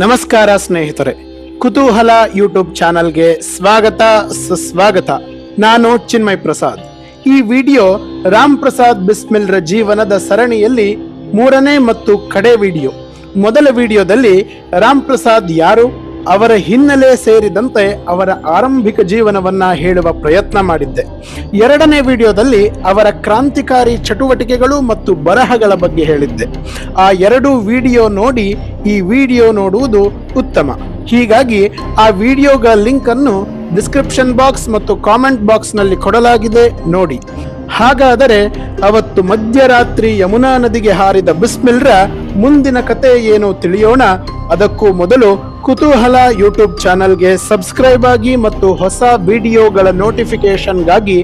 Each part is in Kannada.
ನಮಸ್ಕಾರ ಸ್ನೇಹಿತರೆ, ಕುತೂಹಲ ಯೂಟ್ಯೂಬ್ ಚಾನಲ್ಗೆ ಸ್ವಾಗತ, ಸುಸ್ವಾಗತ. ನಾನು ಚಿನ್ಮಯ್ ಪ್ರಸಾದ್. ಈ ವಿಡಿಯೋ ರಾಮ್ ಪ್ರಸಾದ್ ಬಿಸ್ಮಿಲ್ರ ಜೀವನದ ಸರಣಿಯಲ್ಲಿ ಮೂರನೇ ಮತ್ತು ಕಡೆ ವಿಡಿಯೋ. ಮೊದಲ ವಿಡಿಯೋದಲ್ಲಿ ರಾಮ್ ಪ್ರಸಾದ್ ಯಾರು? ಅವರ ಹಿನ್ನೆಲೆ ಸೇರಿದಂತೆ ಅವರ ಆರಂಭಿಕ ಜೀವನವನ್ನ ಹೇಳುವ ಪ್ರಯತ್ನ ಮಾಡಿದ್ದೆ. ಎರಡನೇ ವಿಡಿಯೋದಲ್ಲಿ ಅವರ ಕ್ರಾಂತಿಕಾರಿ ಚಟುವಟಿಕೆಗಳು ಮತ್ತು ಬರಹಗಳ ಬಗ್ಗೆ ಹೇಳಿದ್ದೆ. ಆ ಎರಡು ವಿಡಿಯೋ ನೋಡಿ ಈ ವಿಡಿಯೋ ನೋಡುವುದು ಉತ್ತಮ. ಹೀಗಾಗಿ ಆ ವಿಡಿಯೋಗಳ ಲಿಂಕ್ ಅನ್ನು ಡಿಸ್ಕ್ರಿಪ್ಷನ್ ಬಾಕ್ಸ್ ಮತ್ತು ಕಾಮೆಂಟ್ ಬಾಕ್ಸ್ನಲ್ಲಿ ಕೊಡಲಾಗಿದೆ ನೋಡಿ. ಹಾಗಾದರೆ ಅವತ್ತು ಮಧ್ಯರಾತ್ರಿ ಯಮುನಾ ನದಿಗೆ ಹಾರಿದ ಬಿಸ್ಮಿಲ್ರ ಮುಂದಿನ ಕತೆ ಏನು ತಿಳಿಯೋಣ? ಅದಕ್ಕೂ ಮೊದಲು ಕುತೂಹಲ ಯೂಟ್ಯೂಬ್ ಚಾನಲ್ಗೆ ಸಬ್ಸ್ಕ್ರೈಬ್ ಆಗಿ ಮತ್ತು ಹೊಸ ವಿಡಿಯೋಗಳ ನೋಟಿಫಿಕೇಶನ್ಗಾಗಿ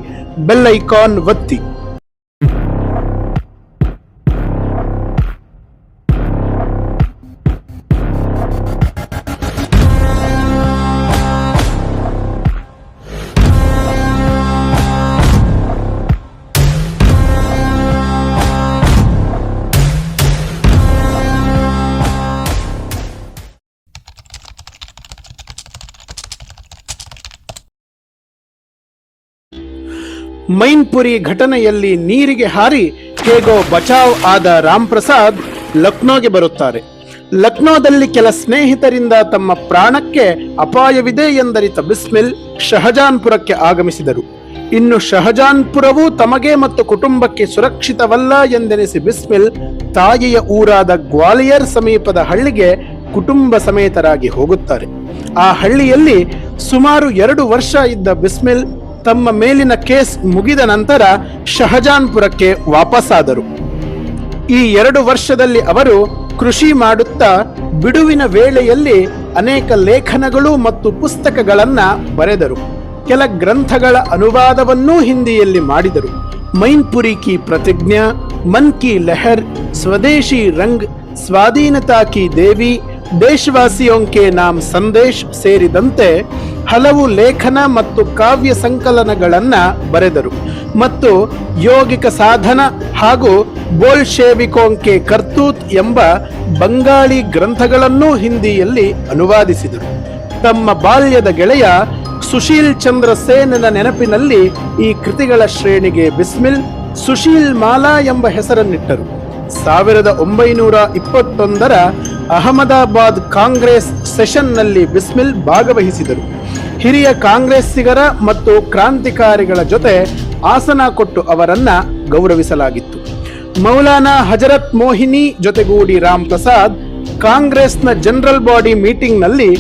ಬೆಲ್ ಐಕಾನ್ ಒತ್ತಿ. ಮೈನ್ಪುರಿ ಘಟನೆಯಲ್ಲಿ ನೀರಿಗೆ ಹಾರಿ ಹೇಗೋ ಬಚಾವ್ ಆದ ರಾಮ್ ಪ್ರಸಾದ್ ಲಕ್ನೋಗೆ ಬರುತ್ತಾರೆ. ಲಕ್ನೋದಲ್ಲಿ ಕೆಲ ಸ್ನೇಹಿತರಿಂದ ತಮ್ಮ ಪ್ರಾಣಕ್ಕೆ ಅಪಾಯವಿದೆ ಎಂದರಿತ ಬಿಸ್ಮಿಲ್ ಶಹಜಾನ್ಪುರಕ್ಕೆ ಆಗಮಿಸಿದರು. ಇನ್ನು ಶಹಜಾನ್ಪುರವು ತಮಗೆ ಮತ್ತು ಕುಟುಂಬಕ್ಕೆ ಸುರಕ್ಷಿತವಲ್ಲ ಎಂದೆನಿಸಿ ಬಿಸ್ಮಿಲ್ ತಾಯಿಯ ಊರಾದ ಗ್ವಾಲಿಯರ್ ಸಮೀಪದ ಹಳ್ಳಿಗೆ ಕುಟುಂಬ ಸಮೇತರಾಗಿ ಹೋಗುತ್ತಾರೆ. ಆ ಹಳ್ಳಿಯಲ್ಲಿ ಸುಮಾರು ಎರಡು ವರ್ಷ ಇದ್ದ ಬಿಸ್ಮಿಲ್ ತಮ್ಮ ಮೇಲಿನ ಕೇಸ್ ಮುಗಿದ ನಂತರ ಶಹಜಾನ್ಪುರಕ್ಕೆ ವಾಪಸ್ಸಾದರು ಈ ಎರಡು ವರ್ಷದಲ್ಲಿ ಅವರು ಕೃಷಿ ಮಾಡುತ್ತಾ ಬಿಡುವಿನ ವೇಳೆಯಲ್ಲಿ ಅನೇಕ ಲೇಖನಗಳು ಮತ್ತು ಪುಸ್ತಕಗಳನ್ನು ಬರೆದರು. ಕೆಲ ಗ್ರಂಥಗಳ ಅನುವಾದವನ್ನೂ ಹಿಂದಿಯಲ್ಲಿ ಮಾಡಿದರು. ಮೈನ್ಪುರಿ ಕಿ ಪ್ರತಿಜ್ಞಾ, ಮನ್ ಕಿ ಲೆಹರ್, ಸ್ವದೇಶಿ ರಂಗ್, ಸ್ವಾಧೀನತಾ ಕಿ ದೇವಿ ದೇಶವಾಸಿಯೋಂ ಕೆ ನಾಮ್ ಸಂದೇಶ್ ಸೇರಿದಂತೆ ಹಲವು ಲೇಖನ ಮತ್ತು ಕಾವ್ಯ ಸಂಕಲನಗಳನ್ನ ಬರೆದರು. ಮತ್ತು ಯೋಗಿಕ ಸಾಧನ ಹಾಗೂ ಬೋಲ್ಶೇವಿಕೋಂಕೆ ಕರ್ತೂತ್ ಎಂಬ ಬಂಗಾಳಿ ಗ್ರಂಥಗಳನ್ನೂ ಹಿಂದಿಯಲ್ಲಿ ಅನುವಾದಿಸಿದರು. ತಮ್ಮ ಬಾಲ್ಯದ ಗೆಳೆಯ ಸುಶೀಲ್ ಚಂದ್ರ ಸೇನನ ನೆನಪಿನಲ್ಲಿ ಈ ಕೃತಿಗಳ ಶ್ರೇಣಿಗೆ ಬಿಸ್ಮಿಲ್, ಸುಶೀಲ್ ಮಾಲಾ ಎಂಬ ಹೆಸರನ್ನಿಟ್ಟರು. ಸಾವಿರದ ಒಂಬೈನೂರ ಇಪ್ಪತ್ತೊಂದರ ಅಹಮದಾಬಾದ್ ಕಾಂಗ್ರೆಸ್ ಸೆಷನ್ನಲ್ಲಿ ಬಿಸ್ಮಿಲ್ ಭಾಗವಹಿಸಿದರು. ಹಿರಿಯ ಕಾಂಗ್ರೆಸ್ಸಿಗರ ಮತ್ತು ಕ್ರಾಂತಿಕಾರಿಗಳ ಜೊತೆ ಆಸನ ಕೊಟ್ಟು ಅವರನ್ನ ಗೌರವಿಸಲಾಗಿತ್ತು. ಮೌಲಾನಾ ಹಜರತ್ ಮೋಹಿನಿ ಜೊತೆಗೂಡಿ ರಾಮ್ ಪ್ರಸಾದ್ ಕಾಂಗ್ರೆಸ್ನ ಜನರಲ್ ಬಾಡಿ ಮೀಟಿಂಗ್ನಲ್ಲಿ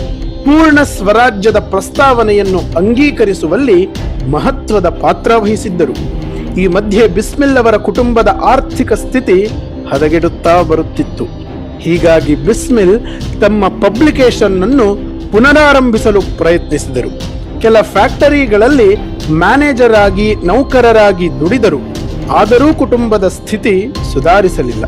ಪೂರ್ಣ ಸ್ವರಾಜ್ಯದ ಪ್ರಸ್ತಾವನೆಯನ್ನು ಅಂಗೀಕರಿಸುವಲ್ಲಿ ಮಹತ್ವದ ಪಾತ್ರ ವಹಿಸಿದ್ದರು. ಈ ಮಧ್ಯೆ ಬಿಸ್ಮಿಲ್ ಅವರ ಕುಟುಂಬದ ಆರ್ಥಿಕ ಸ್ಥಿತಿ ಹದಗೆಡುತ್ತಾ ಬರುತ್ತಿತ್ತು. ಹೀಗಾಗಿ ಬಿಸ್ಮಿಲ್ ತಮ್ಮ ಪಬ್ಲಿಕೇಶನ್ ಅನ್ನು ಪುನರಾರಂಭಿಸಲು ಪ್ರಯತ್ನಿಸಿದರು. ಕೆಲ ಫ್ಯಾಕ್ಟರಿಗಳಲ್ಲಿ ಮ್ಯಾನೇಜರ್ ಆಗಿ ನೌಕರರಾಗಿ ದುಡಿದರು. ಆದರೂ ಕುಟುಂಬದ ಸ್ಥಿತಿ ಸುಧಾರಿಸಲಿಲ್ಲ.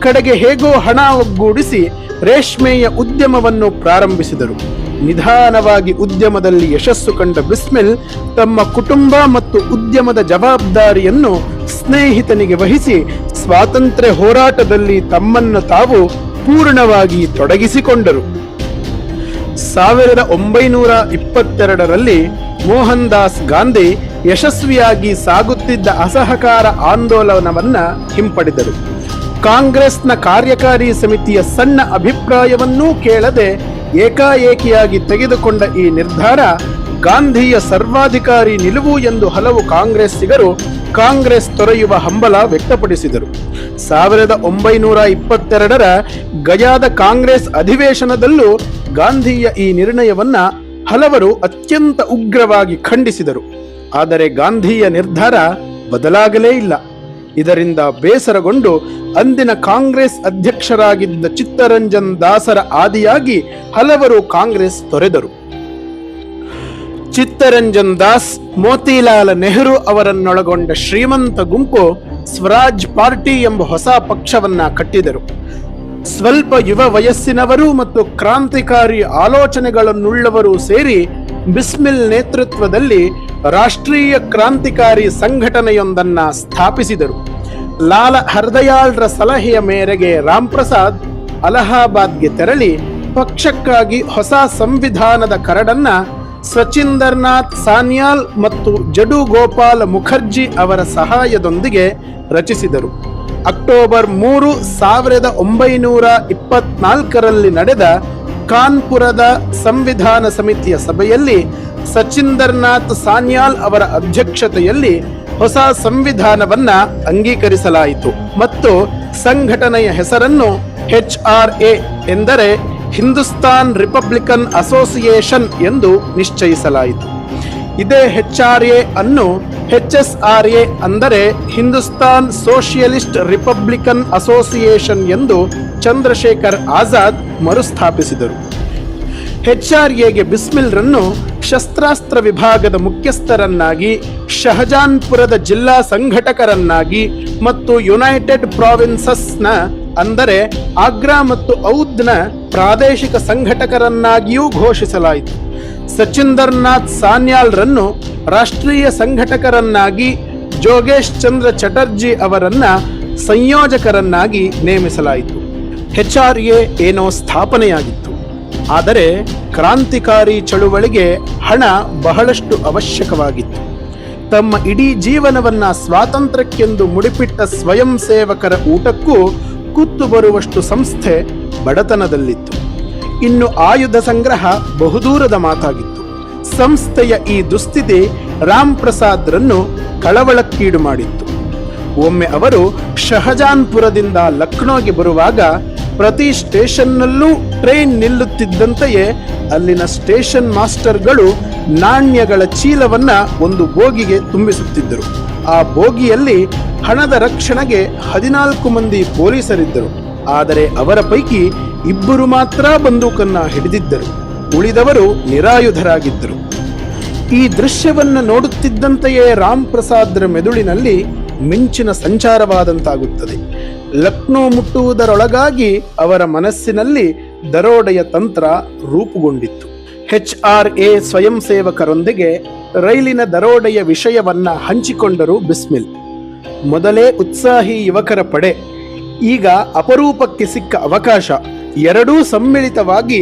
ಕಡೆಗೆ ಹೇಗೋ ಹಣ ಒಗ್ಗೂಡಿಸಿ ರೇಷ್ಮೆಯ ಉದ್ಯಮವನ್ನು ಪ್ರಾರಂಭಿಸಿದರು. ನಿಧಾನವಾಗಿ ಉದ್ಯಮದಲ್ಲಿ ಯಶಸ್ಸು ಕಂಡ ಬಿಸ್ಮಿಲ್ ತಮ್ಮ ಕುಟುಂಬ ಮತ್ತು ಉದ್ಯಮದ ಜವಾಬ್ದಾರಿಯನ್ನು ಸ್ನೇಹಿತನಿಗೆ ವಹಿಸಿ ಸ್ವಾತಂತ್ರ್ಯ ಹೋರಾಟದಲ್ಲಿ ತಮ್ಮನ್ನು ತಾವು ಪೂರ್ಣವಾಗಿ ತೊಡಗಿಸಿಕೊಂಡರು. ಸಾವಿರದ ಒಂಬೈನೂರ ಇಪ್ಪತ್ತೆರಡರಲ್ಲಿ ಮೋಹನ್ ದಾಸ್ ಗಾಂಧಿ ಯಶಸ್ವಿಯಾಗಿ ಸಾಗುತ್ತಿದ್ದ ಅಸಹಕಾರ ಆಂದೋಲನವನ್ನ ಹಿಂಪಡೆದರು. ಕಾಂಗ್ರೆಸ್ನ ಕಾರ್ಯಕಾರಿ ಸಮಿತಿಯ ಸಣ್ಣ ಅಭಿಪ್ರಾಯವನ್ನೂ ಕೇಳದೆ ಏಕಾಏಕಿಯಾಗಿ ತೆಗೆದುಕೊಂಡ ಈ ನಿರ್ಧಾರ ಗಾಂಧಿಯ ಸರ್ವಾಧಿಕಾರಿ ನಿಲುವು ಎಂದು ಹಲವು ಕಾಂಗ್ರೆಸ್ಸಿಗರು ಕಾಂಗ್ರೆಸ್ ತೊರೆಯುವ ಹಂಬಲ ವ್ಯಕ್ತಪಡಿಸಿದರು. ಸಾವಿರದ ಒಂಬೈನೂರ ಇಪ್ಪತ್ತೆರಡರ ಗಯಾದ ಕಾಂಗ್ರೆಸ್ ಅಧಿವೇಶನದಲ್ಲೂ ಗಾಂಧಿಯ ಈ ನಿರ್ಣಯವನ್ನ ಹಲವರು ಅತ್ಯಂತ ಉಗ್ರವಾಗಿ ಖಂಡಿಸಿದರು. ಆದರೆ ಗಾಂಧಿಯ ನಿರ್ಧಾರ ಬದಲಾಗಲೇ ಇಲ್ಲ. ಇದರಿಂದ ಬೇಸರಗೊಂಡು ಅಂದಿನ ಕಾಂಗ್ರೆಸ್ ಅಧ್ಯಕ್ಷರಾಗಿದ್ದ ಚಿತ್ತರಂಜನ್ ದಾಸರ ಆದಿಯಾಗಿ ಹಲವರು ಕಾಂಗ್ರೆಸ್ ತೊರೆದರು. ಚಿತ್ತರಂಜನ್ ದಾಸ್, ಮೋತಿಲಾಲ್ ನೆಹರು ಅವರನ್ನೊಳಗೊಂಡ ಶ್ರೀಮಂತ ಗುಂಪು ಸ್ವರಾಜ್ ಪಾರ್ಟಿ ಎಂಬ ಹೊಸ ಪಕ್ಷವನ್ನ ಕಟ್ಟಿದರು. ಸ್ವಲ್ಪ ಯುವ ವಯಸ್ಸಿನವರು ಮತ್ತು ಕ್ರಾಂತಿಕಾರಿ ಆಲೋಚನೆಗಳನ್ನುಳ್ಳವರು ಸೇರಿ ಬಿಸ್ಮಿಲ್ ನೇತೃತ್ವದಲ್ಲಿ ರಾಷ್ಟ್ರೀಯ ಕ್ರಾಂತಿಕಾರಿ ಸಂಘಟನೆಯೊಂದನ್ನ ಸ್ಥಾಪಿಸಿದರು. ಲಾಲ ಹರ್ದಯಾಳ್ರ ಸಲಹೆಯ ಮೇರೆಗೆ ರಾಮ್ ಪ್ರಸಾದ್ ಅಲಹಾಬಾದ್ಗೆ ತೆರಳಿ ಪಕ್ಷಕ್ಕಾಗಿ ಹೊಸ ಸಂವಿಧಾನದ ಕರಡನ್ನ ಸಚಿಂದರ್ನಾಥ್ ಸಾನ್ಯಾಲ್ ಮತ್ತು ಜಡು ಗೋಪಾಲ್ ಮುಖರ್ಜಿ ಅವರ ಸಹಾಯದೊಂದಿಗೆ ರಚಿಸಿದರು. ಅಕ್ಟೋಬರ್ ಮೂರು, ಸಾವಿರದ ಒಂಬೈನೂರ ಇಪ್ಪತ್ನಾಲ್ಕರಲ್ಲಿ ನಡೆದ ಕಾನ್ಪುರದ ಸಂವಿಧಾನ ಸಮಿತಿಯ ಸಭೆಯಲ್ಲಿ ಸಚಿಂದರ್ನಾಥ್ ಸಾನ್ಯಾಲ್ ಅವರ ಅಧ್ಯಕ್ಷತೆಯಲ್ಲಿ ಹೊಸ ಸಂವಿಧಾನವನ್ನ ಅಂಗೀಕರಿಸಲಾಯಿತು ಮತ್ತು ಸಂಘಟನೆಯ ಹೆಸರನ್ನು ಎಚ್ ಆರ್ ಎ ಎಂದರೆ ಹಿಂದೂಸ್ತಾನ್ ರಿಪಬ್ಲಿಕನ್ ಅಸೋಸಿಯೇಷನ್ ಎಂದು ನಿಶ್ಚಯಿಸಲಾಯಿತು. ಇದೇ ಹೆಚ್ ಆರ್ ಎ ಅನ್ನು ಹೆಚ್ ಎಸ್ ಆರ್ ಎ ಅಂದರೆ ಹಿಂದೂಸ್ತಾನ್ ಸೋಷಿಯಲಿಸ್ಟ್ ರಿಪಬ್ಲಿಕನ್ ಅಸೋಸಿಯೇಷನ್ ಎಂದು ಚಂದ್ರಶೇಖರ್ ಆಜಾದ್ ಮರುಸ್ಥಾಪಿಸಿದರು. ಹೆಚ್ ಆರ್ ಎಗೆ ಬಿಸ್ಮಿಲ್ರನ್ನು ಶಸ್ತ್ರಾಸ್ತ್ರ ವಿಭಾಗದ ಮುಖ್ಯಸ್ಥರನ್ನಾಗಿ, ಶಹಜಾನ್ಪುರದ ಜಿಲ್ಲಾ ಸಂಘಟಕರನ್ನಾಗಿ ಮತ್ತು ಯುನೈಟೆಡ್ ಪ್ರಾವಿನ್ಸಸ್ನ ಅಂದರೆ ಆಗ್ರಾ ಮತ್ತು ಔದ್ನ ಪ್ರಾದೇಶಿಕ ಸಂಘಟಕರನ್ನಾಗಿಯೂ ಘೋಷಿಸಲಾಯಿತು. ಸಚಿಂದರ್ನಾಥ್ ಸಾನ್ಯಾಲ್ರನ್ನು ರಾಷ್ಟ್ರೀಯ ಸಂಘಟಕರನ್ನಾಗಿ ಜೋಗೇಶ್ ಚಂದ್ರ ಚಟರ್ಜಿ ಅವರನ್ನ ಸಂಯೋಜಕರನ್ನಾಗಿ ನೇಮಿಸಲಾಯಿತು. ಎಚ್ಆರ್ಎ ಏನೋ ಸ್ಥಾಪನೆಯಾಗಿತ್ತು. ಆದರೆ ಕ್ರಾಂತಿಕಾರಿ ಚಳುವಳಿಗೆ ಹಣ ಬಹಳಷ್ಟು ಅವಶ್ಯಕವಾಗಿತ್ತು. ತಮ್ಮ ಇಡೀ ಜೀವನವನ್ನ ಸ್ವಾತಂತ್ರ್ಯಕ್ಕೆಂದು ಮುಡಿಪಿಟ್ಟ ಸ್ವಯಂ ಸೇವಕರ ಊಟಕ್ಕೂ ಕುತ್ತು ಬರುವಷ್ಟು ಸಂಸ್ಥೆ ಬಡತನದಲ್ಲಿತ್ತು. ಇನ್ನು ಆಯುಧ ಸಂಗ್ರಹ ಬಹುದೂರದ ಮಾತಾಗಿತ್ತು. ಸಂಸ್ಥೆಯ ಈ ದುಸ್ಥಿತಿ ರಾಮ್ ಪ್ರಸಾದ್ರನ್ನು ಕಳವಳಕ್ಕೀಡು ಮಾಡಿತ್ತು. ಒಮ್ಮೆ ಅವರು ಶಹಜಾನ್ಪುರದಿಂದ ಲಕ್ನೋಗೆ ಬರುವಾಗ ಪ್ರತಿ ಸ್ಟೇಷನ್ನಲ್ಲೂ ಟ್ರೈನ್ ನಿಲ್ಲುತ್ತಿದ್ದಂತೆಯೇ ಅಲ್ಲಿನ ಸ್ಟೇಷನ್ ಮಾಸ್ಟರ್ಗಳು ನಾಣ್ಯಗಳ ಚೀಲವನ್ನ ಒಂದು ಬೋಗಿಗೆ ತುಂಬಿಸುತ್ತಿದ್ದರು. ಆ ಬೋಗಿಯಲ್ಲಿ ಹಣದ ರಕ್ಷಣೆಗೆ ಹದಿನಾಲ್ಕು ಮಂದಿ ಪೊಲೀಸರಿದ್ದರು. ಆದರೆ ಅವರ ಪೈಕಿ ಇಬ್ಬರು ಮಾತ್ರ ಬಂದೂಕನ್ನ ಹಿಡಿದಿದ್ದರು. ಉಳಿದವರು ನಿರಾಯುಧರಾಗಿದ್ದರು. ಈ ದೃಶ್ಯವನ್ನು ನೋಡುತ್ತಿದ್ದಂತೆಯೇ ರಾಮ್ ಪ್ರಸಾದ್ರ ಮೆದುಳಿನಲ್ಲಿ ಮಿಂಚಿನ ಸಂಚಾರವಾದಂತಾಗುತ್ತದೆ. ಲಕ್ನೋ ಮುಟ್ಟುವುದರೊಳಗಾಗಿ ಅವರ ಮನಸ್ಸಿನಲ್ಲಿ ದರೋಡೆಯ ತಂತ್ರ ರೂಪುಗೊಂಡಿತ್ತು. ಎಚ್ ಆರ್ ಎ ಸ್ವಯಂ ಸೇವಕರೊಂದಿಗೆ ರೈಲಿನ ದರೋಡೆಯ ವಿಷಯವನ್ನ ಹಂಚಿಕೊಂಡರು ಬಿಸ್ಮಿಲ್. ಮೊದಲೇ ಉತ್ಸಾಹಿ ಯುವಕರ ಪಡೆ, ಈಗ ಅಪರೂಪಕ್ಕೆ ಸಿಕ್ಕ ಅವಕಾಶ, ಎರಡೂ ಸಮ್ಮಿಳಿತವಾಗಿ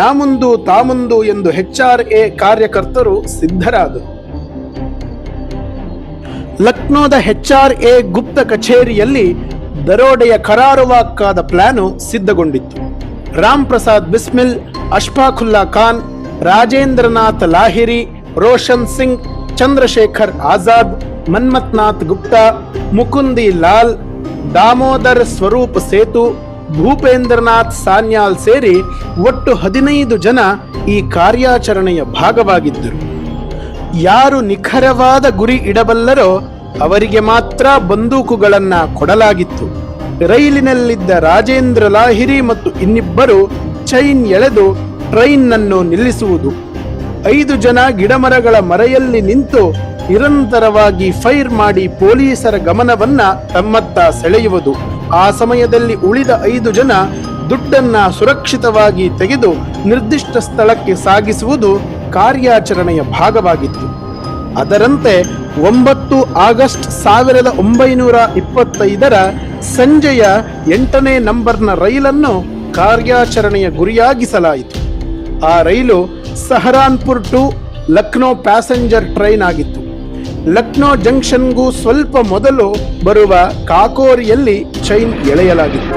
ನಾಮುಂದು ತಾಮುಂದು ಎಂದು ಹೆಚ್ ಆರ್ ಎ ಕಾರ್ಯಕರ್ತರು ಸಿದ್ಧರಾದರು. ಲಕ್ನೋದ ಹೆಚ್ ಆರ್ ಎ ಗುಪ್ತ ಕಚೇರಿಯಲ್ಲಿ ದರೋಡೆಯ ಕರಾರುವಾಕ್ಕಾದ ಪ್ಲಾನು ಸಿದ್ಧಗೊಂಡಿತ್ತು. ರಾಮ್ ಪ್ರಸಾದ್ ಬಿಸ್ಮಿಲ್ ಅಶ್ಫಾಖುಲ್ಲಾ ಖಾನ್ ರಾಜೇಂದ್ರನಾಥ್ ಲಾಹಿರಿ, ರೋಷನ್ ಸಿಂಗ್, ಚಂದ್ರಶೇಖರ್ ಆಜಾದ್, ಮನ್ಮಥ್ನಾಥ್ ಗುಪ್ತಾ, ಮುಕುಂದಿ ಲಾಲ್, ದಾಮೋದರ್ ಸ್ವರೂಪ್ ಸೇತು, ಭೂಪೇಂದ್ರನಾಥ್ ಸಾನ್ಯಾಲ್ ಸೇರಿ ಒಟ್ಟು ಹದಿನೈದು ಜನ ಈ ಕಾರ್ಯಾಚರಣೆಯ ಭಾಗವಾಗಿದ್ದರು. ಯಾರು ನಿಖರವಾದ ಗುರಿ ಇಡಬಲ್ಲರೋ ಅವರಿಗೆ ಮಾತ್ರ ಬಂದೂಕುಗಳನ್ನು ಕೊಡಲಾಗಿತ್ತು. ರೈಲಿನಲ್ಲಿದ್ದ ರಾಜೇಂದ್ರ ಲಾಹಿರಿ ಮತ್ತು ಇನ್ನಿಬ್ಬರು ಚೈನ್ ಎಳೆದು ಟ್ರೈನ್ನನ್ನು ನಿಲ್ಲಿಸುವುದು. ಐದು ಜನ ಗಿಡಮರಗಳ ಮರೆಯಲ್ಲಿ ನಿಂತು ನಿರಂತರವಾಗಿ ಫೈರ್ ಮಾಡಿ ಪೊಲೀಸರ ಗಮನವನ್ನ ತಮ್ಮತ್ತ ಸೆಳೆಯುವುದು. ಆ ಸಮಯದಲ್ಲಿ ಉಳಿದ ಐದು ಜನ ದುಡ್ಡನ್ನ ಸುರಕ್ಷಿತವಾಗಿ ತೆಗೆದು ನಿರ್ದಿಷ್ಟ ಸ್ಥಳಕ್ಕೆ ಸಾಗಿಸುವುದು ಕಾರ್ಯಾಚರಣೆಯ ಭಾಗವಾಗಿತ್ತು. ಅದರಂತೆ ಒಂಬತ್ತು ಆಗಸ್ಟ್ ಸಾವಿರದ ಒಂಬೈನೂರ ಇಪ್ಪತ್ತೈದರ ಸಂಜೆಯ ಎಂಟನೇ ನಂಬರ್ನ ರೈಲನ್ನು ಕಾರ್ಯಾಚರಣೆಯ ಗುರಿಯಾಗಿಸಲಾಯಿತು. ಆ rail Saharanpur to Lucknow passenger train ಆಗಿತ್ತು. ಲಕ್ನೋ ಜಂಕ್ಷನ್ಗೂ ಸ್ವಲ್ಪ ಮೊದಲು ಬರುವ ಕಾಕೋರಿಯಲ್ಲಿ ಚೈನ್ ಎಳೆಯಲಾಗಿತ್ತು.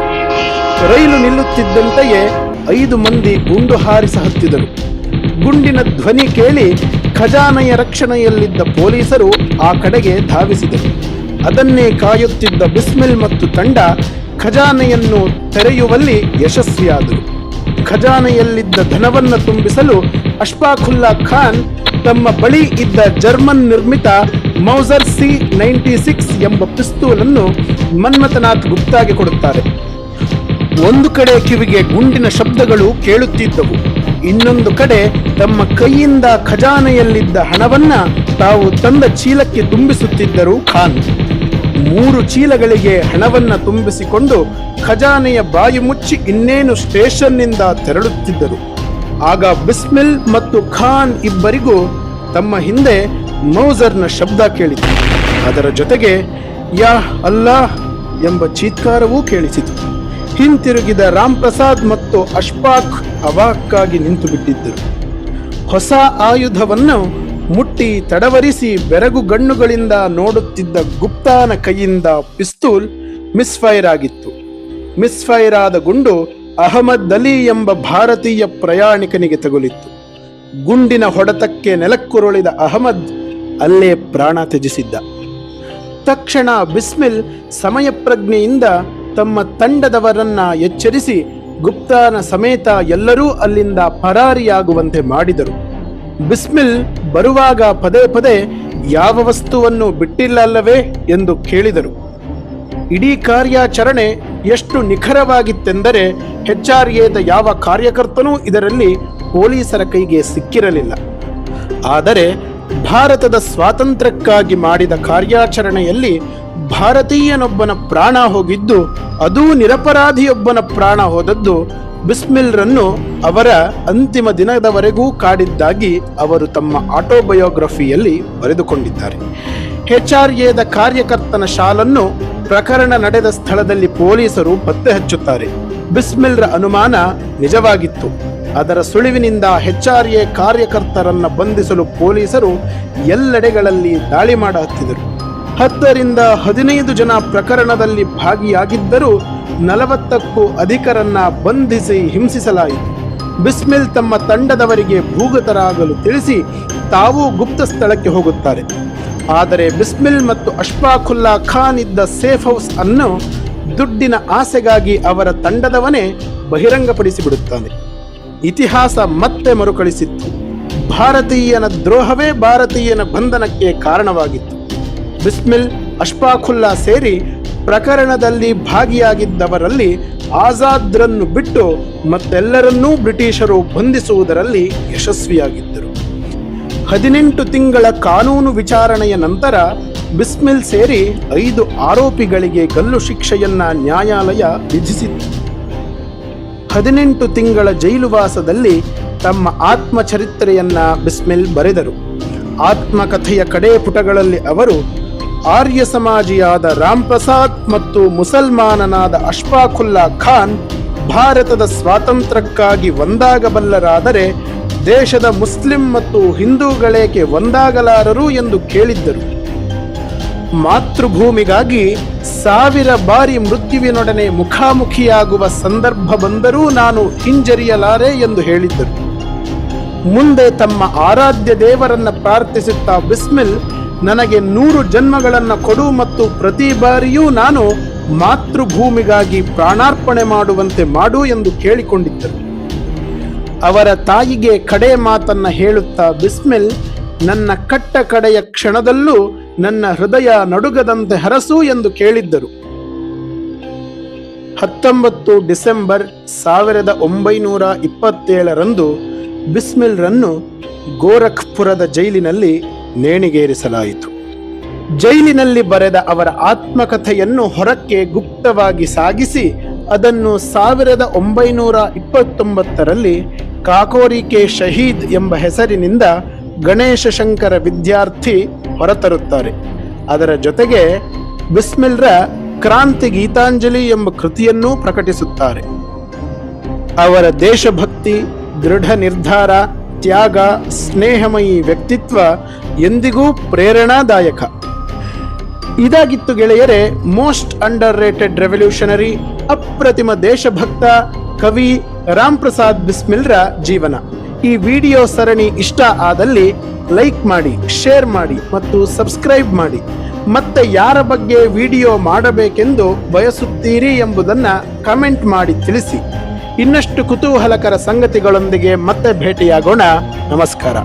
ರೈಲು ನಿಲ್ಲುತ್ತಿದ್ದಂತೆಯೇ ಐದು ಮಂದಿ ಗುಂಡು ಹಾರಿಸ ಹತ್ತಿದರು ಗುಂಡಿನ ಧ್ವನಿ ಕೇಳಿ ಖಜಾನೆಯ ರಕ್ಷಣೆಯಲ್ಲಿದ್ದ ಪೊಲೀಸರು ಆ ಕಡೆಗೆ ಧಾವಿಸಿದರು. ಅದನ್ನೇ ಕಾಯುತ್ತಿದ್ದ ಬಿಸ್ಮಿಲ್ ಮತ್ತು ತಂಡ ಖಜಾನೆಯನ್ನು ತೆರೆಯುವಲ್ಲಿ ಯಶಸ್ವಿಯಾದರು. ಖಜಾನೆಯಲ್ಲಿದ್ದ ಧನವನ್ನು ತುಂಬಿಸಲು ಅಶ್ಫಾಖುಲ್ಲಾ ಖಾನ್ ತಮ್ಮ ಬಳಿ ಇದ್ದ ಜರ್ಮನ್ ನಿರ್ಮಿತ ಮೌಸರ್ ಸಿ ನೈಂಟಿ ಸಿಕ್ಸ್ ಎಂಬ ಪಿಸ್ತೂಲನ್ನು ಮನ್ಮಥನಾಥ್ ಗುಪ್ತಾಗೆ ಕೊಡುತ್ತಾರೆ. ಒಂದು ಕಡೆ ಕಿವಿಗೆ ಗುಂಡಿನ ಶಬ್ದಗಳು ಕೇಳುತ್ತಿದ್ದವು, ಇನ್ನೊಂದು ಕಡೆ ತಮ್ಮ ಕೈಯಿಂದ ಖಜಾನೆಯಲ್ಲಿದ್ದ ಹಣವನ್ನ ತಾವು ತಂದ ಚೀಲಕ್ಕೆ ತುಂಬಿಸುತ್ತಿದ್ದರು ಖಾನ್. ಮೂರು ಚೀಲಗಳಿಗೆ ಹಣವನ್ನ ತುಂಬಿಸಿಕೊಂಡು ಖಜಾನೆಯ ಬಾಯಿ ಮುಚ್ಚಿ ಇನ್ನೇನು ಸ್ಟೇಷನ್ನಿಂದ ತೆರಳುತ್ತಿದ್ದರು. ಆಗ ಬಿಸ್ಮಿಲ್ ಮತ್ತು ಖಾನ್ ಇಬ್ಬರಿಗೂ ತಮ್ಮ ಹಿಂದೆ ಮೌಸರ್ನ ಶಬ್ದ ಕೇಳಿತು. ಅದರ ಜೊತೆಗೆ, ಯಾ ಅಲ್ಲಾಹ್ ಎಂಬ ಚೀತ್ಕಾರವೂ ಕೇಳಿಸಿತು. ಹಿಂತಿರುಗಿದ ರಾಮ್ ಪ್ರಸಾದ್ ಮತ್ತು ಅಶ್ಫಾಕ್ ಅವಾಕ್ಕಾಗಿ ನಿಂತು ಬಿಟ್ಟಿದ್ದರು ಹೊಸ ಆಯುಧವನ್ನು ಮುಟ್ಟಿ ತಡವರಿಸಿ ಬೆರಗು ಗಣ್ಣುಗಳಿಂದ ನೋಡುತ್ತಿದ್ದ ಗುಪ್ತಾನ ಕೈಯಿಂದ ಪಿಸ್ತೂಲ್ ಮಿಸ್ಫೈರ್ ಆಗಿತ್ತು. ಮಿಸ್ಫೈರ್ ಆದ ಗುಂಡು ಅಹಮದ್ ಅಲಿ ಎಂಬ ಭಾರತೀಯ ಪ್ರಯಾಣಿಕನಿಗೆ ತಗುಲಿತ್ತು. ಗುಂಡಿನ ಹೊಡೆತಕ್ಕೆ ನೆಲಕ್ಕುರುಳಿದ ಅಹಮದ್ ಅಲ್ಲೇ ಪ್ರಾಣ ತ್ಯಜಿಸಿದ್ದ. ತಕ್ಷಣ ಬಿಸ್ಮಿಲ್ ಸಮಯ ಪ್ರಜ್ಞೆಯಿಂದ ತಮ್ಮ ತಂಡದವರನ್ನ ಎಚ್ಚರಿಸಿ ಗುಪ್ತಾನ ಸಮೇತ ಎಲ್ಲರೂ ಅಲ್ಲಿಂದ ಪರಾರಿಯಾಗುವಂತೆ ಮಾಡಿದರು. ಬಿಸ್ಮಿಲ್ ಬರುವಾಗ ಪದೇ ಪದೇ ಯಾವ ವಸ್ತುವನ್ನು ಬಿಟ್ಟಿಲ್ಲ ಅಲ್ಲವೇ ಎಂದು ಕೇಳಿದರು. ಇಡೀ ಕಾರ್ಯಾಚರಣೆ ಎಷ್ಟು ನಿಖರವಾಗಿತ್ತೆಂದರೆ ಹೆಚ್ ಆರ್ ಎದ ಯಾವ ಕಾರ್ಯಕರ್ತನೂ ಇದರಲ್ಲಿ ಪೊಲೀಸರ ಕೈಗೆ ಸಿಕ್ಕಿರಲಿಲ್ಲ. ಆದರೆ ಭಾರತದ ಸ್ವಾತಂತ್ರ್ಯಕ್ಕಾಗಿ ಮಾಡಿದ ಕಾರ್ಯಾಚರಣೆಯಲ್ಲಿ ಭಾರತೀಯನೊಬ್ಬನ ಪ್ರಾಣ ಹೋಗಿದ್ದು, ಅದೂ ನಿರಪರಾಧಿಯೊಬ್ಬನ ಪ್ರಾಣ ಹೋದದ್ದು ಬಿಸ್ಮಿಲ್ರನ್ನು ಅವರ ಅಂತಿಮ ದಿನದವರೆಗೂ ಕಾಡಿದ್ದಾಗಿ ಅವರು ತಮ್ಮ ಆಟೋಬಯೋಗ್ರಫಿಯಲ್ಲಿ ಬರೆದುಕೊಂಡಿದ್ದಾರೆ. ಎಚ್ಆರ್ಎದ ಕಾರ್ಯಕರ್ತನ ಶಾಲನ್ನು ಪ್ರಕರಣ ನಡೆದ ಸ್ಥಳದಲ್ಲಿ ಪೊಲೀಸರು ಪತ್ತೆ ಹಚ್ಚುತ್ತಾರೆ. ಬಿಸ್ಮಿಲ್ರ ಅನುಮಾನ ನಿಜವಾಗಿತ್ತು. ಅದರ ಸುಳಿವಿನಿಂದ ಹೆಚ್ಆರ್ಎ ಕಾರ್ಯಕರ್ತರನ್ನ ಬಂಧಿಸಲು ಪೊಲೀಸರು ಎಲ್ಲೆಡೆಗಳಲ್ಲಿ ದಾಳಿ ಮಾಡ ಹತ್ತಿದರು ಹತ್ತರಿಂದ ಹದಿನೈದು ಜನ ಪ್ರಕರಣದಲ್ಲಿ ಭಾಗಿಯಾಗಿದ್ದರೂ ನಲವತ್ತಕ್ಕೂ ಅಧಿಕರನ್ನ ಬಂಧಿಸಿ ಹಿಂಸಿಸಲಾಯಿತು. ಬಿಸ್ಮಿಲ್ ತಮ್ಮ ತಂಡದವರಿಗೆ ಭೂಗತರಾಗಲು ತಿಳಿಸಿ ತಾವೂ ಗುಪ್ತ ಸ್ಥಳಕ್ಕೆ ಹೋಗುತ್ತಾರೆ. ಆದರೆ ಬಿಸ್ಮಿಲ್ ಮತ್ತು ಅಶ್ಫಾಖುಲ್ಲಾ ಖಾನ್ ಇದ್ದ ಸೇಫ್ ಹೌಸ್ ಅನ್ನು ದುಡ್ಡಿನ ಆಸೆಗಾಗಿ ಅವರ ತಂಡದವನೇ ಬಹಿರಂಗಪಡಿಸಿಬಿಡುತ್ತಾನೆ. ಇತಿಹಾಸ ಮತ್ತೆ ಮರುಕಳಿಸಿತ್ತು. ಭಾರತೀಯನ ದ್ರೋಹವೇ ಭಾರತೀಯನ ಬಂಧನಕ್ಕೆ ಕಾರಣವಾಗಿತ್ತು. ಬಿಸ್ಮಿಲ್ ಅಶ್ಫಾಖುಲ್ಲಾ ಸೇರಿ ಪ್ರಕರಣದಲ್ಲಿ ಭಾಗಿಯಾಗಿದ್ದವರಲ್ಲಿ ಆಜಾದ್ರನ್ನು ಬಿಟ್ಟು ಮತ್ತೆಲ್ಲರನ್ನೂ ಬ್ರಿಟಿಷರು ಬಂಧಿಸುವುದರಲ್ಲಿ ಯಶಸ್ವಿಯಾಗಿದ್ದರು. ಹದಿನೆಂಟು ತಿಂಗಳ ಕಾನೂನು ವಿಚಾರಣೆಯ ನಂತರ ಬಿಸ್ಮಿಲ್ ಸೇರಿ ಐದು ಆರೋಪಿಗಳಿಗೆ ಗಲ್ಲು ಶಿಕ್ಷೆಯನ್ನ ನ್ಯಾಯಾಲಯ ವಿಧಿಸಿತು ಹದಿನೆಂಟು ತಿಂಗಳ ಜೈಲುವಾಸದಲ್ಲಿ ತಮ್ಮ ಆತ್ಮಚರಿತ್ರೆಯನ್ನ ಬಿಸ್ಮಿಲ್ ಬರೆದರು. ಆತ್ಮಕಥೆಯ ಕಡೇ ಪುಟಗಳಲ್ಲಿ ಅವರು, ಆರ್ಯ ಸಮಾಜಿಯಾದ ರಾಮ್ ಪ್ರಸಾದ್ ಮತ್ತು ಮುಸಲ್ಮಾನನಾದ ಅಶ್ಫಾಖುಲ್ಲಾ ಖಾನ್ ಭಾರತದ ಸ್ವಾತಂತ್ರ್ಯಕ್ಕಾಗಿ ಒಂದಾಗಬಲ್ಲರಾದರೆ ದೇಶದ ಮುಸ್ಲಿಂ ಮತ್ತು ಹಿಂದೂಗಳೇಕೆ ಒಂದಾಗಲಾರರು ಎಂದು ಕೇಳಿದ್ದರು. ಮಾತೃಭೂಮಿಗಾಗಿ ಸಾವಿರ ಬಾರಿ ಮೃತ್ಯುವಿನೊಡನೆ ಮುಖಾಮುಖಿಯಾಗುವ ಸಂದರ್ಭ ಬಂದರೂ ನಾನು ಹಿಂಜರಿಯಲಾರೆ ಎಂದು ಹೇಳಿದ್ದರು. ಮುಂದೆ ತಮ್ಮ ಆರಾಧ್ಯ ದೇವರನ್ನ ಪ್ರಾರ್ಥಿಸುತ್ತಾ ಬಿಸ್ಮಿಲ್, ನನಗೆ ನೂರು ಜನ್ಮಗಳನ್ನು ಕೊಡು ಮತ್ತು ಪ್ರತಿ ಬಾರಿಯೂ ನಾನು ಮಾತೃಭೂಮಿಗಾಗಿ ಪ್ರಾಣಾರ್ಪಣೆ ಮಾಡುವಂತೆ ಮಾಡು ಎಂದು ಕೇಳಿಕೊಂಡಿದ್ದರು. ಅವರ ತಾಯಿಗೆ ಕಡೆ ಮಾತನ್ನ ಹೇಳುತ್ತಾ ಬಿಸ್ಮಿಲ್, ನನ್ನ ಕಟ್ಟ ಕಡೆಯ ಕ್ಷಣದಲ್ಲೂ ನನ್ನ ಹೃದಯ ನಡುಗದಂತೆ ಹರಸು ಎಂದು ಕೇಳಿದ್ದರು. ಹತ್ತೊಂಬತ್ತು ಡಿಸೆಂಬರ್ ಸಾವಿರದ ಒಂಬೈನೂರ ಇಪ್ಪತ್ತೇಳರಂದು ಬಿಸ್ಮಿಲ್ರನ್ನು ಗೋರಖ್ಪುರದ ಜೈಲಿನಲ್ಲಿ ನೇಣಿಗೇರಿಸಲಾಯಿತು. ಜೈಲಿನಲ್ಲಿ ಬರೆದ ಅವರ ಆತ್ಮಕಥೆಯನ್ನು ಹೊರಕ್ಕೆ ಗುಪ್ತವಾಗಿ ಸಾಗಿಸಿ, ಅದನ್ನು ಸಾವಿರದ ಒಂಬೈನೂರ ಇಪ್ಪತ್ತೊಂಬತ್ತರಲ್ಲಿ ಕಾಕೋರಿಕೆ ಶಹೀದ್ ಎಂಬ ಹೆಸರಿನಿಂದ ಗಣೇಶ ಶಂಕರ ವಿದ್ಯಾರ್ಥಿ ಹೊರತರುತ್ತಾರೆ. ಅದರ ಜೊತೆಗೆ ಬಿಸ್ಮಿಲ್ರ ಕ್ರಾಂತಿ ಗೀತಾಂಜಲಿ ಎಂಬ ಕೃತಿಯನ್ನೂ ಪ್ರಕಟಿಸುತ್ತಾರೆ. ಅವರ ದೇಶಭಕ್ತಿ, ದೃಢ ನಿರ್ಧಾರ, ತ್ಯಾಗ, ಸ್ನೇಹಮಯಿ ವ್ಯಕ್ತಿತ್ವ ಎಂದಿಗೂ ಪ್ರೇರಣಾದಾಯಕ. ಇದಾಗಿತ್ತು ಗೆಳೆಯರೆ, ಮೋಸ್ಟ್ ಅಂಡರ್ ರೇಟೆಡ್ ರೆವಲ್ಯೂಷನರಿ, ಅಪ್ರತಿಮ ದೇಶಭಕ್ತ, ಕವಿ ರಾಮ್ ಪ್ರಸಾದ್ ಬಿಸ್ಮಿಲ್ರ ಜೀವನ. ಈ ವಿಡಿಯೋ ಸರಣಿ ಇಷ್ಟ ಆದಲ್ಲಿ ಲೈಕ್ ಮಾಡಿ, ಶೇರ್ ಮಾಡಿ ಮತ್ತು ಸಬ್ಸ್ಕ್ರೈಬ್ ಮಾಡಿ. ಮತ್ತೆ ಯಾರ ಬಗ್ಗೆ ವಿಡಿಯೋ ಮಾಡಬೇಕೆಂದು ಬಯಸುತ್ತೀರಿ ಎಂಬುದನ್ನು ಕಮೆಂಟ್ ಮಾಡಿ ತಿಳಿಸಿ. ಇನ್ನಷ್ಟು ಕುತೂಹಲಕರ ಸಂಗತಿಗಳೊಂದಿಗೆ ಮತ್ತೆ ಭೇಟಿಯಾಗೋಣ. ನಮಸ್ಕಾರ.